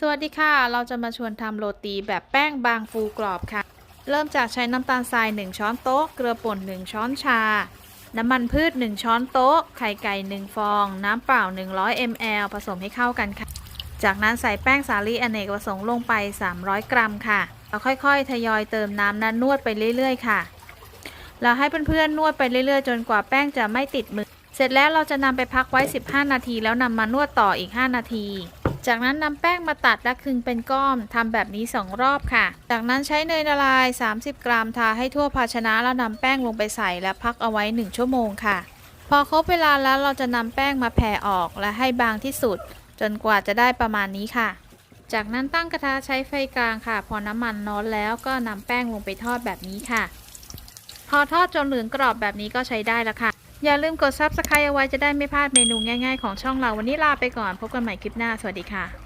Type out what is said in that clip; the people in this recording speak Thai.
สวัสดีค่ะ เราจะมาชวนทำโรตีแบบแป้งบางฟูกรอบค่ะ เริ่มจากใช้น้ำตาลทราย 1 ช้อนโต๊ะ เกลือป่น 1 ช้อนชา น้ำมันพืช 1 ช้อนโต๊ะ ไข่ไก่ 1 ฟอง น้ำเปล่า 100 ml ผสมให้เข้ากันค่ะ จากนั้นใส่แป้งสาลีอเนกประสงค์ลงไป 300 กรัมค่ะแล้วค่อยๆ ทยอยเติมน้ำนั้นนวดไปเรื่อยๆ ค่ะ เราให้เพื่อนๆ นวดไปเรื่อยๆ จนกว่าแป้งจะไม่ติดมือ เสร็จแล้วเราจะนำไปพักไว้ 15 นาที แล้วนำมานวดต่ออีก 5 นาที จากนั้นนำแป้งมาตัดและคึงเป็นก้อนทำแบบนี้ 2 รอบค่ะ จากนั้นใช้เนยละลาย 30 กรัมทาให้ทั่วภาชนะแล้วนำแป้งลงไปใส่และพักเอาไว้ 1 ชั่วโมงค่ะ พอครบเวลาแล้วเราจะนำแป้งมาแผ่ออกและให้บางที่สุด จนกว่าจะได้ประมาณนี้ค่ะ จากนั้นตั้งกระทะใช้ไฟกลางค่ะ พอน้ำมันร้อนแล้วก็นำแป้งลงไปทอดแบบนี้ค่ะ พอทอดจนเหลืองกรอบแบบนี้ก็ใช้ได้แล้วค่ะ อย่าลืมกด subscribe เอาไว้จะได้ไม่พลาดเมนูง่ายๆของช่องเราวันนี้ลาไปก่อนพบกันใหม่คลิปหน้า สวัสดีค่ะ